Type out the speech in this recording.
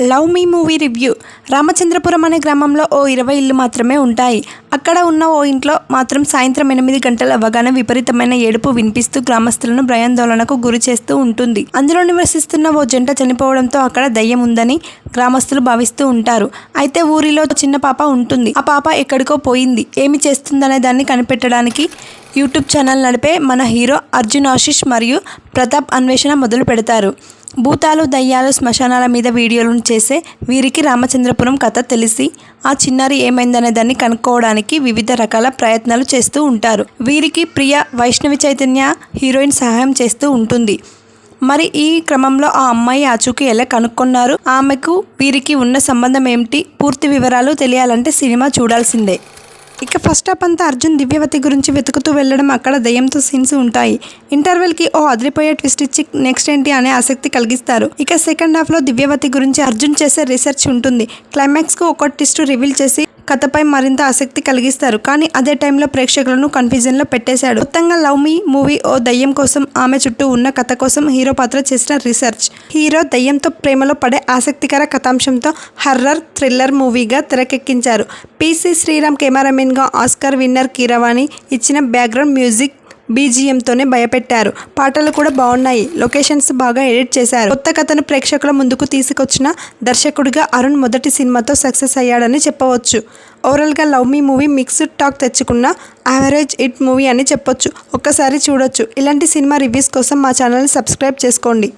Love Me movie review. Ramachandrapuram అనే గ్రామంలో ఓ ఇరవై ఇల్లు మాత్రమే ఉంటాయి. అక్కడ ఉన్న ఓ ఇంట్లో మాత్రం సాయంత్రం ఎనిమిది గంటలు అవ్వగానే విపరీతమైన ఏడుపు వినిపిస్తూ గ్రామస్తులను భయాందోళనకు గురి చేస్తూ ఉంటుంది. అందులో నివసిస్తున్న ఓ జంట చనిపోవడంతో అక్కడ దయ్యం ఉందని గ్రామస్తులు భావిస్తూ ఉంటారు. అయితే ఊరిలో చిన్న పాప ఉంటుంది. ఆ పాప ఎక్కడికో పోయింది. ఏమి చేస్తుందనే దాన్ని కనిపెట్టడానికి యూట్యూబ్ ఛానల్ నడిపే మన హీరో అర్జున్ ఆశిష్ మరియు ప్రతాప్ అన్వేషణ మొదలు పెడతారు భూతాలు దయ్యాలు శ్మశానాల మీద వీడియోలను చేసే వీరికి రామచంద్రపురం కథ తెలిసి ఆ చిన్నారి ఏమైందనే దాన్ని కనుక్కోవడానికి వివిధ రకాల ప్రయత్నాలు చేస్తూ ఉంటారు. వీరికి ప్రియ వైష్ణవి చైతన్య హీరోయిన్ సహాయం చేస్తూ ఉంటుంది. మరి ఈ క్రమంలో ఆ అమ్మాయి ఆచూకీ ఎలా కనుక్కున్నారు? ఆమెకు వీరికి ఉన్న సంబంధం ఏమిటి? పూర్తి వివరాలు తెలియాలంటే సినిమా చూడాల్సిందే. ఇక ఫస్ట్ హాఫ్ అంతా అర్జున్ దివ్యవతి గురించి వెతుకుతూ వెళ్ళడం అక్కడ దయ్యంతో సీన్స్ ఉంటాయి. ఇంటర్వెల్కి ఓ అదిరిపోయే ట్విస్ట్ ఇచ్చి నెక్స్ట్ ఏంటి అనే ఆసక్తి కలిగిస్తారు. ఇక సెకండ్ హాఫ్లో దివ్యవతి గురించి అర్జున్ చేసే రీసెర్చ్ ఉంటుంది. క్లైమాక్స్కు ఒక ట్విస్ట్ రివీల్ చేసి కథపై మరింత ఆసక్తి కలిగిస్తారు. కానీ అదే టైంలో ప్రేక్షకులను కన్ఫ్యూజన్లో పెట్టేశాడు. మొత్తంగా లవ్ మీ మూవీ ఓ దయ్యం కోసం ఆమె చుట్టూ ఉన్న కథ కోసం హీరో పాత్ర చేసిన రీసెర్చ్. హీరో దయ్యంతో ప్రేమలో పడే ఆసక్తికర కథాంశంతో హర్రర్ థ్రిల్లర్ మూవీగా తెరకెక్కించారు. పీసీ శ్రీరామ్ కెమెరామెన్గా ఆస్కార్ విన్నర్ కీరవాణి ఇచ్చిన బ్యాక్గ్రౌండ్ మ్యూజిక్ బీజిఎంతోనే భయపెట్టారు. పాటలు కూడా బాగున్నాయి లొకేషన్స్ బాగా ఎడిట్ చేశారు. కొత్త కథను ప్రేక్షకుల ముందుకు తీసుకొచ్చిన దర్శకుడిగా అరుణ్ మొదటి సినిమాతో సక్సెస్ అయ్యాడని చెప్పవచ్చు. ఓవరాల్గా Love Me movie mixed talk తెచ్చుకున్న యావరేజ్ హిట్ మూవీ అని చెప్పొచ్చు. ఒక్కసారి చూడొచ్చు. ఇలాంటి సినిమా రివ్యూస్ కోసం మా ఛానల్ని సబ్స్క్రైబ్ చేసుకోండి.